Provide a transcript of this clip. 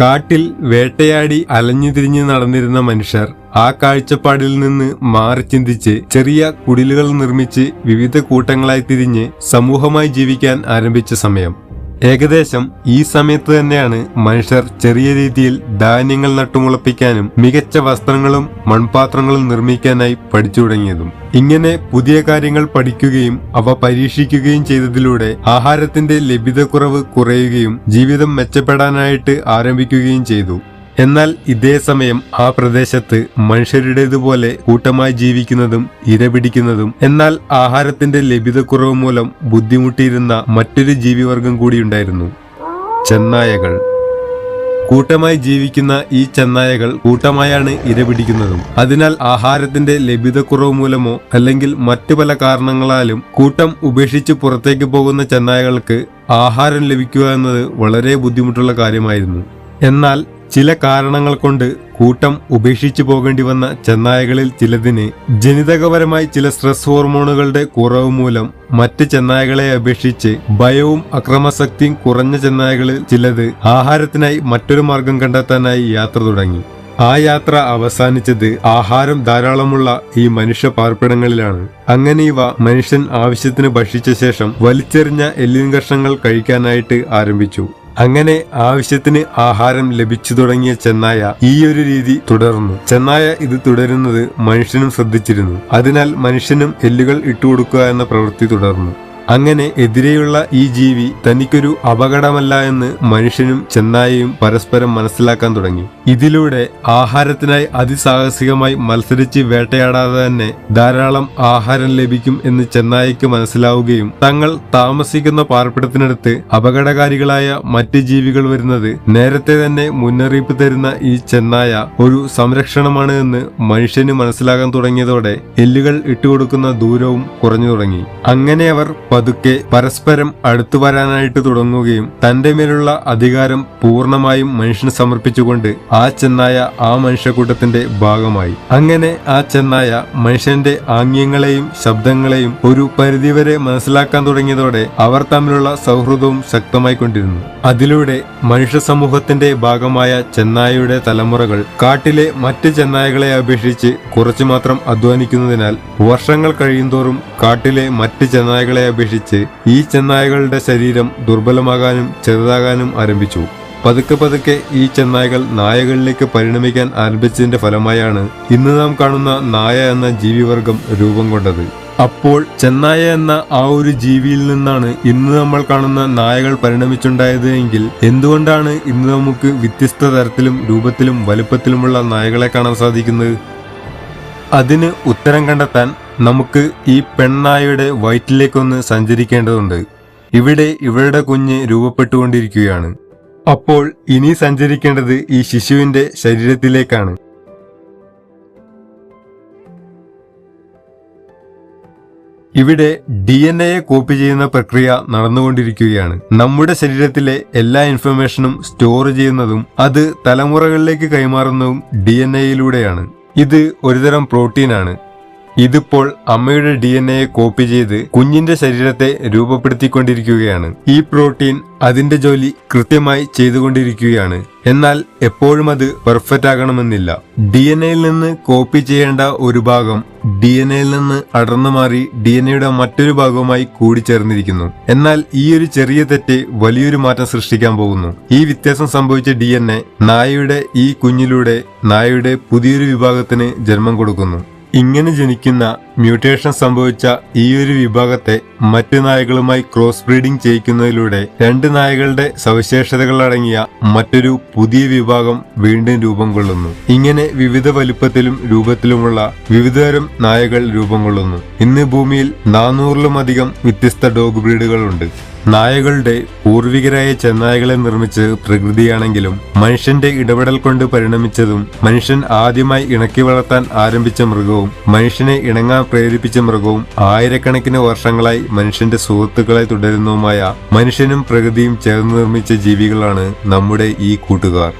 കാട്ടിൽ വേട്ടയാടി അലഞ്ഞു തിരിഞ്ഞ് നടന്നിരുന്ന മനുഷ്യർ ആ കാഴ്ചപ്പാടിൽ നിന്ന് മാറി ചിന്തിച്ച് ചെറിയ കുടിലുകൾ നിർമ്മിച്ച് വിവിധ കൂട്ടങ്ങളായി തിരിഞ്ഞ് സമൂഹമായി ജീവിക്കാൻ ആരംഭിച്ച സമയം. ഏകദേശം ഈ സമയത്ത് തന്നെയാണ് മനുഷ്യർ ചെറിയ രീതിയിൽ ധാന്യങ്ങൾ നട്ടുമുളപ്പിക്കാനും മികച്ച വസ്ത്രങ്ങളും മൺപാത്രങ്ങളും നിർമ്മിക്കാനായി പഠിച്ചു തുടങ്ങിയതും. ഇങ്ങനെ പുതിയ കാര്യങ്ങൾ പഠിക്കുകയും അവ പരീക്ഷിക്കുകയും ചെയ്തതിലൂടെ ആഹാരത്തിന്റെ ലഭ്യതക്കുറവ് കുറയുകയും ജീവിതം മെച്ചപ്പെടാനായിട്ട് ആരംഭിക്കുകയും ചെയ്തു. എന്നാൽ ഇതേ സമയം ആ പ്രദേശത്ത് മനുഷ്യരുടേതുപോലെ കൂട്ടമായി ജീവിക്കുന്നതും ഇരപിടിക്കുന്നതും എന്നാൽ ആഹാരത്തിന്റെ ലഭ്യതക്കുറവ് മൂലം ബുദ്ധിമുട്ടിയിരുന്ന മറ്റൊരു ജീവിവർഗം കൂടിയുണ്ടായിരുന്നു ചെന്നായകൾ. കൂട്ടമായി ജീവിക്കുന്ന ഈ ചെന്നായകൾ കൂട്ടമായാണ് ഇരപിടിക്കുന്നതും. അതിനാൽ ആഹാരത്തിന്റെ ലഭ്യതക്കുറവ് മൂലമോ അല്ലെങ്കിൽ മറ്റു പല കാരണങ്ങളാലും കൂട്ടം ഉപേക്ഷിച്ച് പുറത്തേക്ക് പോകുന്ന ചെന്നായകൾക്ക് ആഹാരം ലഭിക്കുക എന്നത് വളരെ ബുദ്ധിമുട്ടുള്ള കാര്യമായിരുന്നു. എന്നാൽ ചില കാരണങ്ങൾ കൊണ്ട് കൂട്ടം ഉപേക്ഷിച്ചു പോകേണ്ടി വന്ന ചെന്നായകളിൽ ചിലതിന് ജനിതകപരമായി ചില സ്ട്രെസ് ഹോർമോണുകളുടെ കുറവ് മൂലം മറ്റ് ചെന്നായകളെ അപേക്ഷിച്ച് ഭയവും അക്രമശക്തിയും കുറഞ്ഞ ചെന്നായകളിൽ ചിലത് ആഹാരത്തിനായി മറ്റൊരു മാർഗം കണ്ടെത്താനായി യാത്ര തുടങ്ങി. ആ യാത്ര അവസാനിച്ചത് ആഹാരം ധാരാളമുള്ള ഈ മനുഷ്യ പാർപ്പിടങ്ങളിലാണ്. അങ്ങനെ ഇവ മനുഷ്യൻ ആവശ്യത്തിന് ഭക്ഷിച്ച ശേഷം വലിച്ചെറിഞ്ഞ എല്ലിൻ കഷ്ണങ്ങൾ കഴിക്കാനായിട്ട് ആരംഭിച്ചു. അങ്ങനെ ആവശ്യത്തിന് ആഹാരം ലഭിച്ചു തുടങ്ങിയ ചെന്നായ ഈ ഒരു രീതി തുടർന്നു. ചെന്നായ ഇത് തുടരുന്നത് മനുഷ്യനും ശ്രദ്ധിച്ചിരുന്നു. അതിനാൽ മനുഷ്യനും എല്ലുകൾ ഇട്ടുകൊടുക്കുക എന്ന പ്രവൃത്തി തുടർന്നു. അങ്ങനെ എതിരെയുള്ള ഈ ജീവി തനിക്കൊരു അപകടമല്ല എന്ന് മനുഷ്യനും ചെന്നായയും പരസ്പരം മനസ്സിലാക്കാൻ തുടങ്ങി. ഇതിലൂടെ ആഹാരത്തിനായി അതിസാഹസികമായി മത്സരിച്ച് വേട്ടയാടാതെ തന്നെ ധാരാളം ആഹാരം ലഭിക്കും എന്ന് ചെന്നായയ്ക്ക് മനസ്സിലാവുകയും തങ്ങൾ താമസിക്കുന്ന പാർപ്പിടത്തിനടുത്ത് അപകടകാരികളായ മറ്റ് ജീവികൾ വരുന്നത് നേരത്തെ തന്നെ മുന്നറിയിപ്പ് തരുന്ന ഈ ചെന്നായ ഒരു സംരക്ഷണമാണ് എന്ന് മനുഷ്യന് മനസ്സിലാകാൻ തുടങ്ങിയതോടെ എല്ലുകൾ ഇട്ടുകൊടുക്കുന്ന ദൂരവും കുറഞ്ഞു തുടങ്ങി. അങ്ങനെ അവർ പതുക്കെ പരസ്പരം അടുത്തു വരാനായിട്ട് തുടങ്ങുകയും തന്റെ മേലുള്ള അധികാരം പൂർണമായും മനുഷ്യന് സമർപ്പിച്ചുകൊണ്ട് ആ ചെന്നായ ആ മനുഷ്യക്കൂട്ടത്തിന്റെ ഭാഗമായി. അങ്ങനെ ആ ചെന്നായ മനുഷ്യന്റെ ആംഗ്യങ്ങളെയും ശബ്ദങ്ങളെയും ഒരു പരിധിവരെ മനസ്സിലാക്കാൻ തുടങ്ങിയതോടെ അവർ തമ്മിലുള്ള സൗഹൃദവും ശക്തമായിക്കൊണ്ടിരുന്നു. അതിലൂടെ മനുഷ്യ സമൂഹത്തിന്റെ ഭാഗമായ ചെന്നായയുടെ തലമുറകൾ കാട്ടിലെ മറ്റ് ചെന്നായകളെ അപേക്ഷിച്ച് കുറച്ചു മാത്രം അധ്വാനിക്കുന്നതിനാൽ വർഷങ്ങൾ കഴിയുന്തോറും കാട്ടിലെ മറ്റ് ചെന്നായകളെ അപേക്ഷിച്ച് ഈ ചെന്നായകളുടെ ശരീരം ദുർബലമാകാനും ചെറുതാകാനും ആരംഭിച്ചു. പതുക്കെ പതുക്കെ ഈ ചെന്നായകൾ നായകളിലേക്ക് പരിണമിക്കാൻ ആരംഭിച്ചതിന്റെ ഫലമായാണ് ഇന്ന് നാം കാണുന്ന നായ എന്ന ജീവിവർഗം രൂപം കൊണ്ടത്. അപ്പോൾ ചെന്നായ എന്ന ആ ഒരു ജീവിയിൽ നിന്നാണ് ഇന്ന് നമ്മൾ കാണുന്ന നായകൾ പരിണമിച്ചുണ്ടായത് എങ്കിൽ എന്തുകൊണ്ടാണ് ഇന്ന് നമുക്ക് വ്യത്യസ്ത തരത്തിലും രൂപത്തിലും വലുപ്പത്തിലുമുള്ള നായകളെ കാണാൻ സാധിക്കുന്നത്? അതിന് ഉത്തരം കണ്ടെത്താൻ നമുക്ക് ഈ പെണ്ണായയുടെ വയറ്റിലേക്കൊന്ന് സഞ്ചരിക്കേണ്ടതുണ്ട്. ഇവിടെ ഇവരുടെ കുഞ്ഞ് രൂപപ്പെട്ടുകൊണ്ടിരിക്കുകയാണ്. അപ്പോൾ ഇനി സഞ്ചരിക്കേണ്ടത് ഈ ശിശുവിന്റെ ശരീരത്തിലേക്കാണ്. ഇവിടെ ഡി എൻ എയെ കോപ്പി ചെയ്യുന്ന പ്രക്രിയ നടന്നുകൊണ്ടിരിക്കുകയാണ്. നമ്മുടെ ശരീരത്തിലെ എല്ലാ ഇൻഫർമേഷനും സ്റ്റോർ ചെയ്യുന്നതും അത് തലമുറകളിലേക്ക് കൈമാറുന്നതും ഡി എൻ എയിലൂടെയാണ് ഇത് ഒരുതരം പ്രോട്ടീനാണ്. ഇതിപ്പോൾ അമ്മയുടെ ഡി എൻ എയെ കോപ്പി ചെയ്ത് കുഞ്ഞിന്റെ ശരീരത്തെ രൂപപ്പെടുത്തിക്കൊണ്ടിരിക്കുകയാണ്. ഈ പ്രോട്ടീൻ അതിന്റെ ജോലി കൃത്യമായി ചെയ്തുകൊണ്ടിരിക്കുകയാണ്. എന്നാൽ എപ്പോഴും അത് പെർഫെക്റ്റ് ആകണമെന്നില്ല. ഡി എൻ എയിൽ നിന്ന് കോപ്പി ചെയ്യേണ്ട ഒരു ഭാഗം ഡി എൻ എയിൽ നിന്ന് അടർന്നു മാറി ഡി എൻ എയുടെ മറ്റൊരു ഭാഗവുമായി കൂടിച്ചേർന്നിരിക്കുന്നു. എന്നാൽ ഈ ഒരു ചെറിയ തെറ്റ് വലിയൊരു മാറ്റം സൃഷ്ടിക്കാൻ പോകുന്നു. ഈ വ്യത്യാസം സംഭവിച്ച ഡി എൻ എ നായയുടെ ഈ കുഞ്ഞിലൂടെ നായയുടെ പുതിയൊരു വിഭാഗത്തിന് ജന്മം കൊടുക്കുന്നു. ഇങ്ങനെ ജനിക്കുന്ന മ്യൂട്ടേഷൻ സംഭവിച്ച ഈ ഒരു വിഭാഗത്തെ മറ്റു നായകളുമായി ക്രോസ് ബ്രീഡിംഗ് ചെയ്യിക്കുന്നതിലൂടെ രണ്ട് നായകളുടെ സവിശേഷതകൾ അടങ്ങിയ മറ്റൊരു പുതിയ വിഭാഗം വീണ്ടും രൂപം കൊള്ളുന്നു. ഇങ്ങനെ വിവിധ വലുപ്പത്തിലും രൂപത്തിലുമുള്ള വിവിധതരം നായകൾ രൂപം കൊള്ളുന്നു. ഇന്ന് ഭൂമിയിൽ നാനൂറിലുമധികം വ്യത്യസ്ത ഡോഗ് ബ്രീഡുകളുണ്ട്. നായകളുടെ പൂർവികരായ ചെന്നായകളെ നിർമ്മിച്ച് പ്രകൃതിയാണെങ്കിലും മനുഷ്യന്റെ ഇടപെടൽ കൊണ്ട് പരിണമിച്ചതും മനുഷ്യൻ ആദ്യമായി ഇണക്കി വളർത്താൻ ആരംഭിച്ച മൃഗവും മനുഷ്യനെ ഇണങ്ങാൻ പ്രേരിപ്പിച്ച മൃഗവും ആയിരക്കണക്കിന് വർഷങ്ങളായി മനുഷ്യന്റെ സുഹൃത്തുക്കളെ തുടരുന്നതുമായ മനുഷ്യനും പ്രകൃതിയും ചേർന്ന് നിർമ്മിച്ച ജീവികളാണ് നമ്മുടെ ഈ കൂട്ടുകാർ.